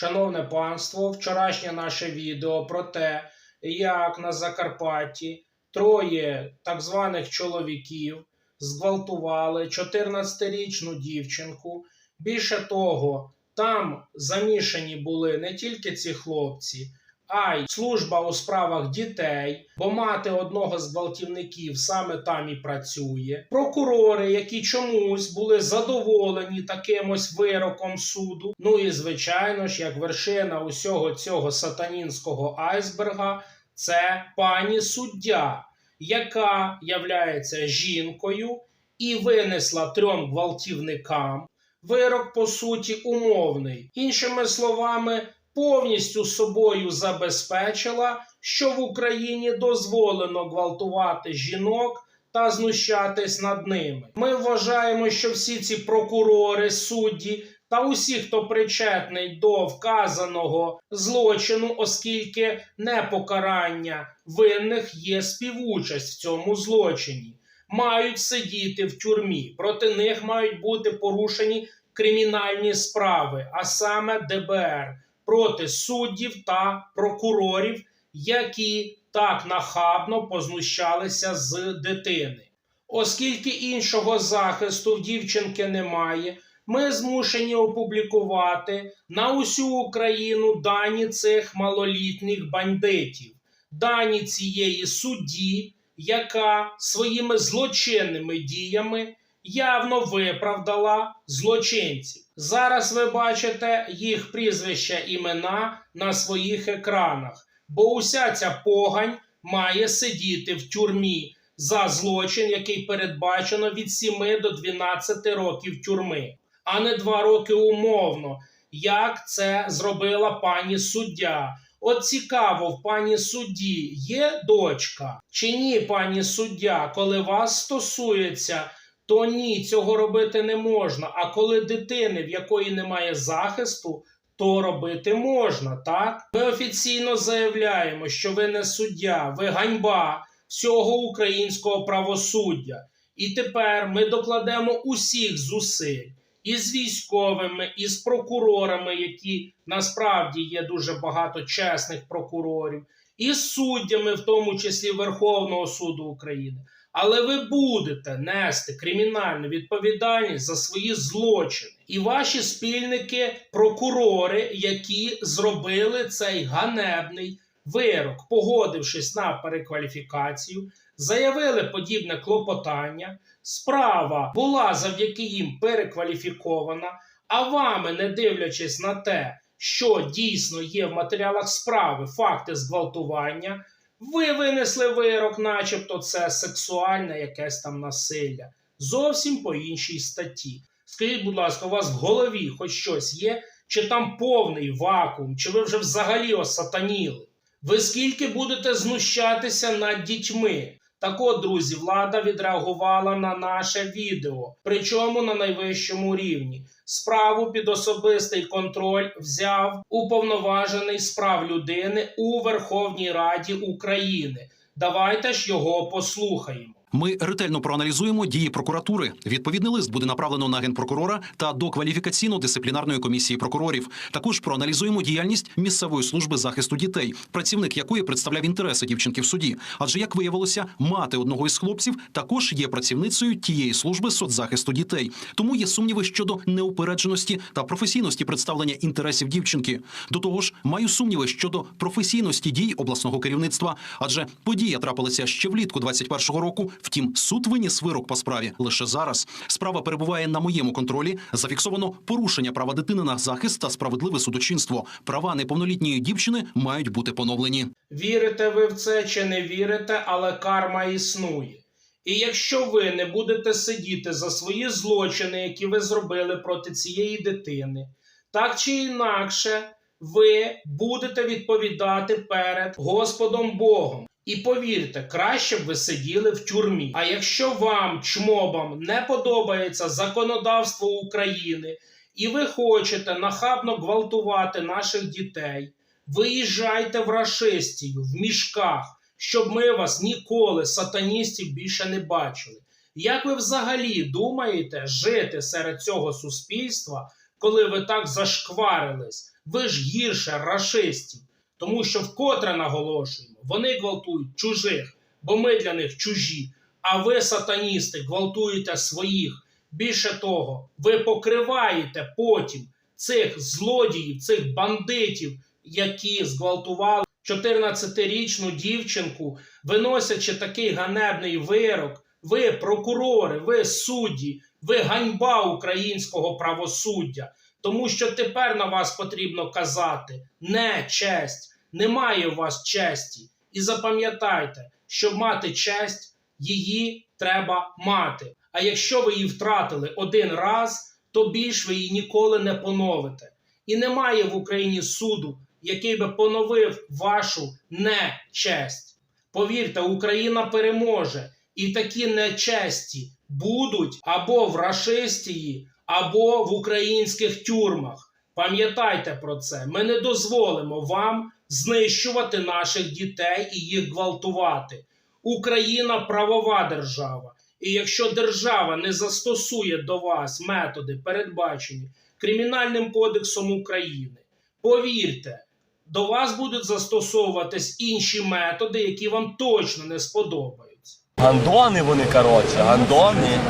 Шановне панство, вчорашнє наше відео про те, як на Закарпатті троє так званих чоловіків зґвалтували 14-річну дівчинку. Більше того, там замішані були не тільки ці хлопці, а й служба у справах дітей, бо мати одного з гвалтівників саме там і працює. Прокурори, які чомусь були задоволені таким ось вироком суду. Ну і звичайно ж, як вершина усього цього сатанінського айсберга, це пані суддя, яка являється жінкою і винесла трьом гвалтівникам. Вирок, по суті, умовний. Іншими словами, повністю собою забезпечила, що в Україні дозволено гвалтувати жінок та знущатись над ними. Ми вважаємо, що всі ці прокурори, судді та усі, хто причетний до вказаного злочину, оскільки непокарання винних є співучасть в цьому злочині. Мають сидіти в тюрмі, проти них мають бути порушені кримінальні справи, а саме ДБР проти суддів та прокурорів, які так нахабно познущалися з дитини. Оскільки іншого захисту в дівчинки немає, ми змушені опублікувати на усю Україну дані цих малолітніх бандитів, дані цієї судді, яка своїми злочинними діями явно виправдала злочинців. Зараз ви бачите їх прізвища імена на своїх екранах, бо уся ця погань має сидіти в тюрмі за злочин, який передбачено від 7 до 12 років тюрми, а не 2 роки умовно, як це зробила пані суддя. От цікаво, в пані судді є дочка чи ні, пані суддя, коли вас стосується то ні, цього робити не можна. А коли дитини, в якої немає захисту, то робити можна, так? Ми офіційно заявляємо, що ви не суддя, ви ганьба всього українського правосуддя. І тепер ми докладемо усіх зусиль і з військовими, і з прокурорами, які насправді є дуже багато чесних прокурорів, і з суддями, в тому числі Верховного суду України. Але ви будете нести кримінальну відповідальність за свої злочини. І ваші спільники, прокурори, які зробили цей ганебний вирок, погодившись на перекваліфікацію, заявили подібне клопотання. Справа була завдяки їм перекваліфікована, а вами, не дивлячись на те, що дійсно є в матеріалах справи факти зґвалтування. Ви винесли вирок, начебто це сексуальне якесь там насилля. Зовсім по іншій статті. Скажіть, будь ласка, у вас в голові хоч щось є, чи там повний вакуум, чи ви вже взагалі осатаніли? Ви скільки будете знущатися над дітьми? Так от, друзі, влада відреагувала на наше відео, причому на найвищому рівні. Справу під особистий контроль взяв уповноважений справ прав людини у Верховній Раді України. Давайте ж його послухаємо. Ми ретельно проаналізуємо дії прокуратури. Відповідний лист буде направлено на генпрокурора та до кваліфікаційно-дисциплінарної комісії прокурорів. Також проаналізуємо діяльність місцевої служби захисту дітей, працівник якої представляв інтереси дівчинки в суді. Адже як виявилося, мати одного із хлопців також є працівницею тієї служби соцзахисту дітей. Тому є сумніви щодо неупередженості та професійності представлення інтересів дівчинки. До того ж, маю сумніви щодо професійності дій обласного керівництва, адже подія трапилася ще влітку 21-го року. Втім, суд виніс вирок по справі лише зараз. Справа перебуває на моєму контролі. Зафіксовано порушення права дитини на захист та справедливе судочинство. Права неповнолітньої дівчини мають бути поновлені. Вірите ви в це чи не вірите, але карма існує. І якщо ви не будете сидіти за свої злочини, які ви зробили проти цієї дитини, так чи інакше, ви будете відповідати перед Господом Богом. І повірте, краще б ви сиділи в тюрмі. А якщо вам, чмобам, не подобається законодавство України, і ви хочете нахабно гвалтувати наших дітей, виїжджайте в рашистію в мішках, щоб ми вас ніколи, сатаністів, більше не бачили. Як ви взагалі думаєте жити серед цього суспільства, коли ви так зашкварились. Ви ж гірше рашистів. Тому що вкотре наголошуємо, вони гвалтують чужих, бо ми для них чужі. А ви, сатаністи, гвалтуєте своїх. Більше того, ви покриваєте потім цих злодіїв, цих бандитів, які зґвалтували 14-річну дівчинку, виносячи такий ганебний вирок. Ви прокурори, ви судді, ви ганьба українського правосуддя. Тому що тепер на вас потрібно казати не честь, немає у вас честі. І запам'ятайте, щоб мати честь, її треба мати. А якщо ви її втратили один раз, то більш ви її ніколи не поновите. І немає в Україні суду, який би поновив вашу нечесть. Повірте, Україна переможе, і такі нечесті будуть або в рашистії, або в українських тюрмах. Пам'ятайте про це. Ми не дозволимо вам знищувати наших дітей і їх гвалтувати. Україна правова держава. І якщо держава не застосує до вас методи, передбачені Кримінальним кодексом України, повірте, до вас будуть застосовуватись інші методи, які вам точно не сподобаються. Гандони вони, коротше, гандони.